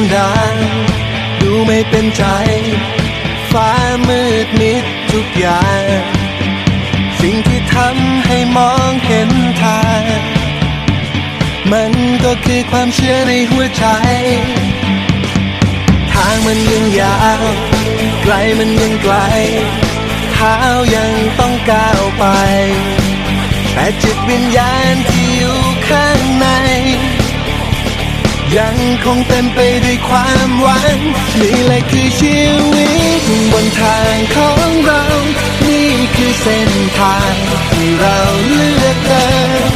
ดวงดาวดูไม่เป็นใจ ฟ้ามืดมิดทุกอย่าง สิ่งที่ทำให้มองเห็นทาง มันก็คือความเชื่อในหัวใจ ทางมันยังยาว ไกลมันยังไกล เท้ายังต้องก้าวไป แต่จิตวิญญาณที่ ยังคงเต็มไปด้วยความหวังนี่แหละคือชีวิตบนทางของเรา นี่คือเส้นทางที่เราเลือกเดิน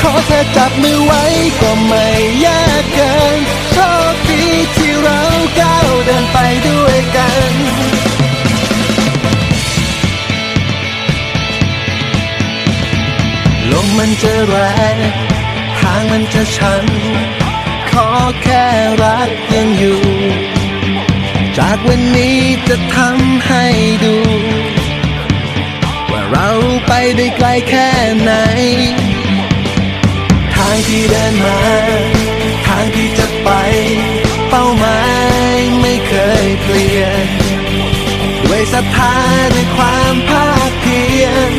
ขอแค่จับมือไว้ก็ไม่ยากเกินโชคดีที่เราก้าวเดินไปด้วยกันลมมันจะแรงทางมันจะชัน แค่รักยังอยู่ จากวันนี้จะทำให้ดู ว่าเราไปได้ไกลแค่ไหน ทางที่เดินมา ทางที่จะไป เป้าหมายไม่เคยเปลี่ยนด้วยศรัทธาด้วยความภาคเพียร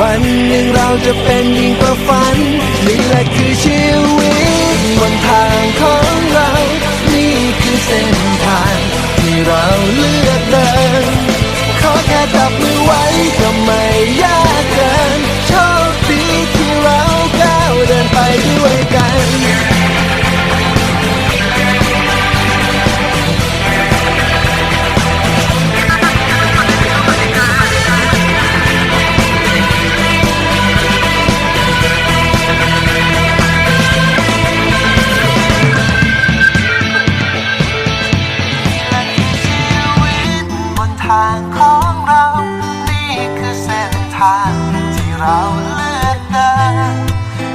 วันหนึ่งเราจะเป็นยิ่งกว่าฝันนี่แหละคือชีวิ เราเลือกเดิน ขอแค่จับมือไว้ก็ไม่ยาก เราเลือกเดิน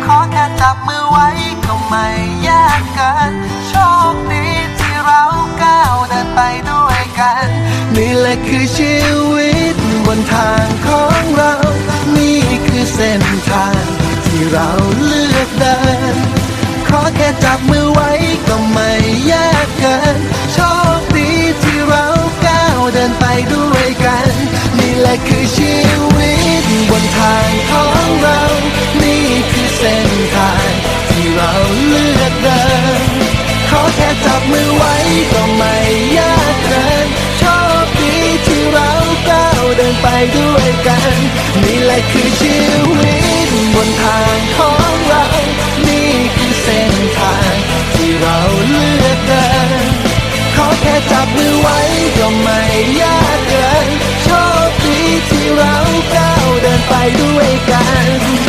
ขอแค่จับมือไว้ก็ไม่ยากเกินโชคดีที่เราก้าวเดินไปด้วยกัน นี่แหละคือชีวิตบนทางของเรา นี่คือเส้นทางที่เราเลือกเดิน ขอแค่จับมือไว้ก็ไม่ยากเกินโชคดีที่เราก้าวเดินไปด้วยกัน นี่แหละคือชีวิต นทางของเรา นี่คือเส้นทางที่เราเลือกเดินขอแค่จับมือไว้ก็ไม่ยากเกินโชคดีที่เราก้าวเดินไปด้วยกัน นี่แหละคือชีวิตบนทางของ ไปด้วยกัน